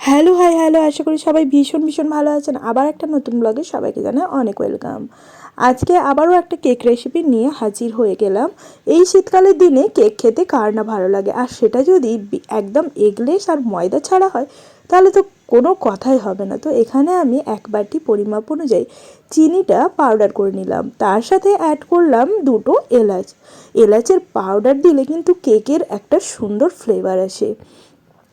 Hello, high, hello, আশা করি সবাই ভীষণ ভীষণ ভালো আছেন। আবার একটা নতুন ব্লগে সবাইকে জানাই অনেক ওয়েলকাম। আজকে আবারও একটা কেক রেসিপি নিয়ে হাজির হয়ে গেলাম। এই শীতকালের দিনে কেক খেতে কার না ভালো লাগে? আর সেটা যদি একদম এগলেস আর ময়দা ছাড়া হয়, তাহলে তো কোনো কথাই হবে না। তো এখানে আমি এক বাটি পরিমাপ অনুযায়ী চিনিটা পাউডার করে নিলাম। তার সাথে অ্যাড করলাম দুটো এলাচ। এলাচের পাউডার দিলে কিন্তু কেকের একটা সুন্দর ফ্লেভার আসে।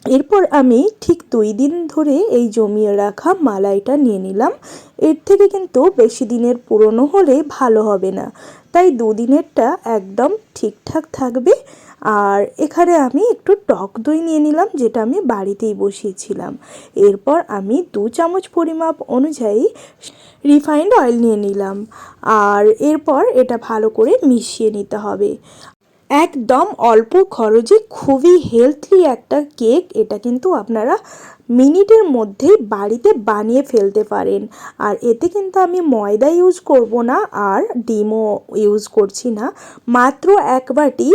এরপর আমি ঠিক দুই দিন ধরে এই জমিয়ে রাখা মালাইটা নিয়ে নিলাম। এর থেকে কিন্তু বেশি দিনের পুরনো হলে ভালো হবে না। তাই দুদিনেরটা একদম ঠিকঠাক থাকবে। আর এখানে আমি একটু টক দই নিয়ে নিলাম, যেটা আমি বাড়িতেই বসিয়েছিলাম। এরপর আমি দু চামচ পরিমাপ অনুযায়ী রিফাইন্ড অয়েল নিয়ে নিলাম। আর এরপর এটা ভালো করে মিশিয়ে নিতে হবে। একদম অল্প খরচে খুবই হেলথলি একটা কেক এটা কিন্তু আপনারা মিনিটের মধ্যেই বাড়িতে বানিয়ে ফেলতে পারেন। আর এতে কিন্তু আমি ময়দা ইউজ করব না, আর ডিমও ইউজ করছি না। মাত্র এক বাটি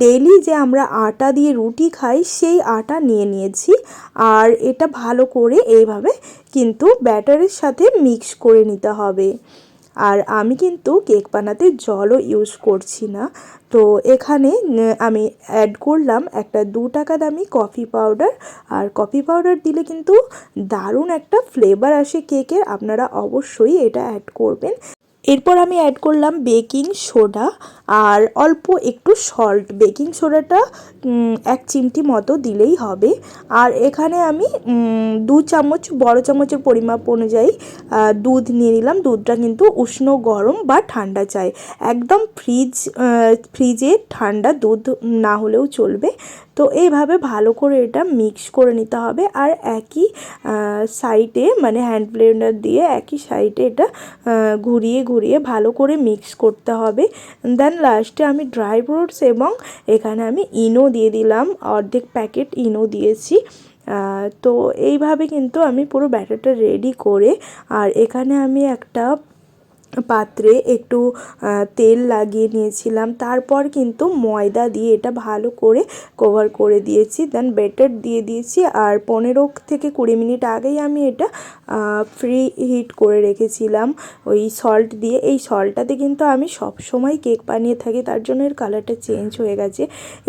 ডেলি যে আমরা আটা দিয়ে রুটি খাই, সেই আটা নিয়ে নিয়েছি। আর এটা ভালো করে এইভাবে কিন্তু ব্যাটারের সাথে মিক্স করে নিতে হবে। আর আমি কিন্তু কেক বানাতে জলও ইউজ করছি না। তো এখানে আমি অ্যাড করলাম একটা দু টাকা দামি কফি পাউডার আর কফি পাউডার দিলে কিন্তু দারুণ একটা ফ্লেভার আসে কেকের। আপনারা অবশ্যই এটা অ্যাড করবেন। এরপর আমি অ্যাড করলাম বেকিং সোডা আর অল্প একটু সল্ট বেকিং সোডাটা এক চিমটি মতো দিলেই হবে। আর এখানে আমি দু চামচ, বড় চামচের পরিমাপ অনুযায়ী দুধ নিয়ে নিলাম। দুধটা কিন্তু উষ্ণ, গরম বা ঠান্ডা চাই। একদম ফ্রিজ ফ্রিজে ঠান্ডা দুধ না হলেও চলবে। তো এইভাবে ভালো করে এটা মিক্স করে নিতে হবে আর একই সাইডে মানে হ্যান্ড ব্লেন্ডার দিয়ে একই সাইডে এটা ঘুরিয়ে ঘুরিয়ে ভালো করে মিক্স করতে হবে। দেন লাস্টে আমি ড্রাই ফ্রুটস এবং এখানে আমি ইনো দিয়ে দিলাম, অর্ধেক প্যাকেট ইনো দিয়েছি। তো এইভাবে কিন্তু আমি পুরো ব্যাটারটা রেডি করে, আর এখানে আমি একটা পাত্রে একটু তেল লাগিয়ে নিয়েছিলাম। তারপর কিন্তু ময়দা দিয়ে এটা ভালো করে কভার করে দিয়েছি। দেন বেটার দিয়ে দিয়েছি। আর পনেরো থেকে কুড়ি মিনিট আগেই আমি এটা ফ্রি হিট করে রেখেছিলাম। ওই সল্ট দিয়ে। এই সল্টটাতে কিন্তু আমি সব সময় কেক বানিয়ে থাকি। তার জন্য এর কালারটা চেঞ্জ হয়ে গেছে।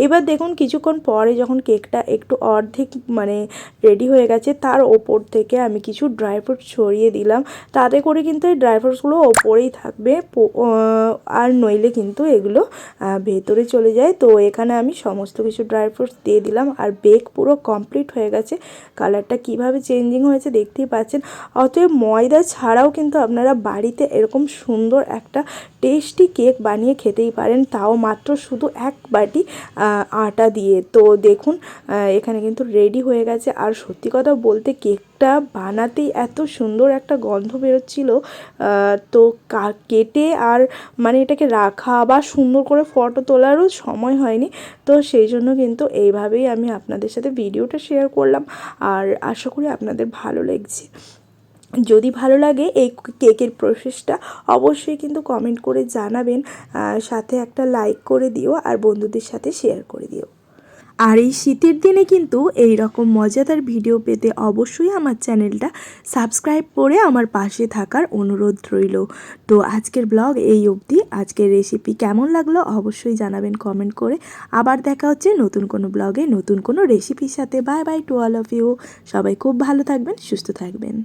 এবার দেখুন, কিছুক্ষণ পরে যখন কেকটা একটু অর্ধেক মানে রেডি হয়ে গেছে, তার ওপর থেকে আমি কিছু ড্রাই ফ্রুট ছড়িয়ে দিলাম। তাতে করে কিন্তু এই ড্রাই ফ্রুটসগুলো ওপরেই থাকবে আর নইলে কিন্তু এগুলো ভেতরে চলে যায়। তো এখানে আমি সমস্ত কিছু ড্রাই ফ্রুটস দিয়ে দিলাম। আর বেক পুরো কমপ্লিট হয়ে গেছে। কালারটা কীভাবে চেঞ্জিং হয়েছে দেখতেই পাচ্ছেন। অতএব ময়দা ছাড়াও কিন্তু আপনারা বাড়িতে এরকম সুন্দর একটা টেস্টি কেক বানিয়ে খেতেই পারেন। তাও মাত্র শুধু এক বাটি আটা দিয়ে। তো দেখুন এখানে কিন্তু রেডি হয়ে গেছে। আর সত্যি কথা বলতে কেকটা বানাতেই এত সুন্দর একটা গন্ধ বেরোচ্ছিল তো কেটে আর মানে এটাকে রাখা বা সুন্দর করে ফটো তোলারও সময় হয়নি। তো সেই জন্য কিন্তু এইভাবেই আমি আপনাদের সাথে ভিডিওটা শেয়ার করলাম আর আশা করি আপনাদের ভালো লেগেছে। যদি ভালো লাগে এই কেকের প্রসেসটা অবশ্যই কিন্তু কমেন্ট করে জানাবেন সাথে একটা লাইক করে দিও আর বন্ধুদের সাথে শেয়ার করে দিও। আর এই শীতের দিনে কিন্তু এই রকম মজাদার ভিডিও পেতে অবশ্যই আমার চ্যানেলটা সাবস্ক্রাইব করে আমার পাশে থাকার অনুরোধ রইল। তো আজকের ব্লগ এই অবধি। আজকের রেসিপি কেমন লাগল অবশ্যই জানাবেন কমেন্ট করে। আবার দেখা হচ্ছে নতুন কোনো ব্লগে, নতুন কোনো রেসিপির সাথে। Bye bye to all of you সবাই খুব ভালো থাকবেন, সুস্থ থাকবেন।